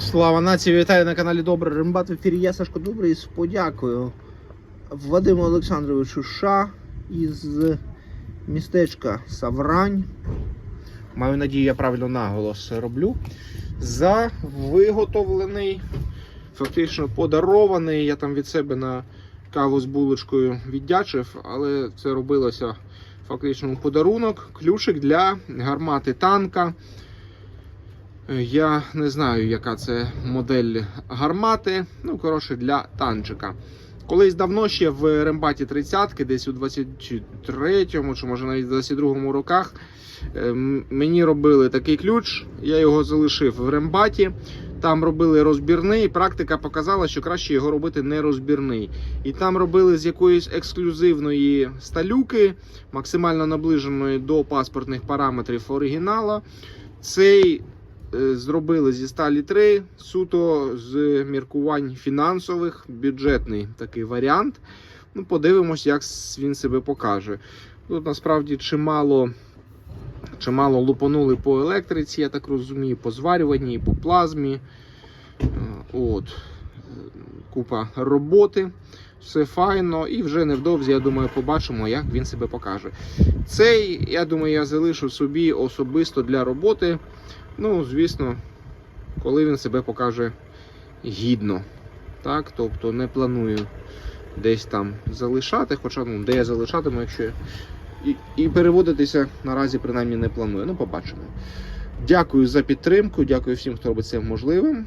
Слава нації, вітаю на каналі Добре Римбат в ефірі. Я Сашко Добрий з подякою Вадиму Олександровичу Ша із містечка Саврань. Маю надію, я правильно наголос роблю. За виготовлений, фактично подарований. Я там від себе на каву з булочкою віддячив, але це робилося фактично подарунок. Ключик для гармати танка. Я не знаю, яка це модель гармати. Ну, коротше, для танчика. Колись давно ще в Рембаті 30-ки, десь у 23-му чи може навіть 22-му роках, е, мені робили такий ключ. Я його залишив в Рембаті. Там робили розбірний. Практика показала, що краще його робити не розбірний. І там робили з якоїсь ексклюзивної сталюки, максимально наближеної до паспортних параметрів оригінала. Цей е, зробили зі сталі 3 суто з міркувань фінансових, бюджетний такий варіант. Ну, подивимось, як він себе покаже. Тут насправді чимало, чимало лупанули по електриці, я так розумію, по зварюванні, по плазмі. Е, От. Купа роботи. Все файно, і вже невдовзі, я думаю, побачимо, як він себе покаже. Цей, я думаю, я залишу собі особисто для роботи. Ну, звісно, коли він себе покаже гідно. Так, тобто не планую десь там залишати, хоча ну, де я залишатиму, якщо і, і переводитися наразі принаймні не планую. Ну, побачимо. Дякую за підтримку, дякую всім, хто робить це можливим.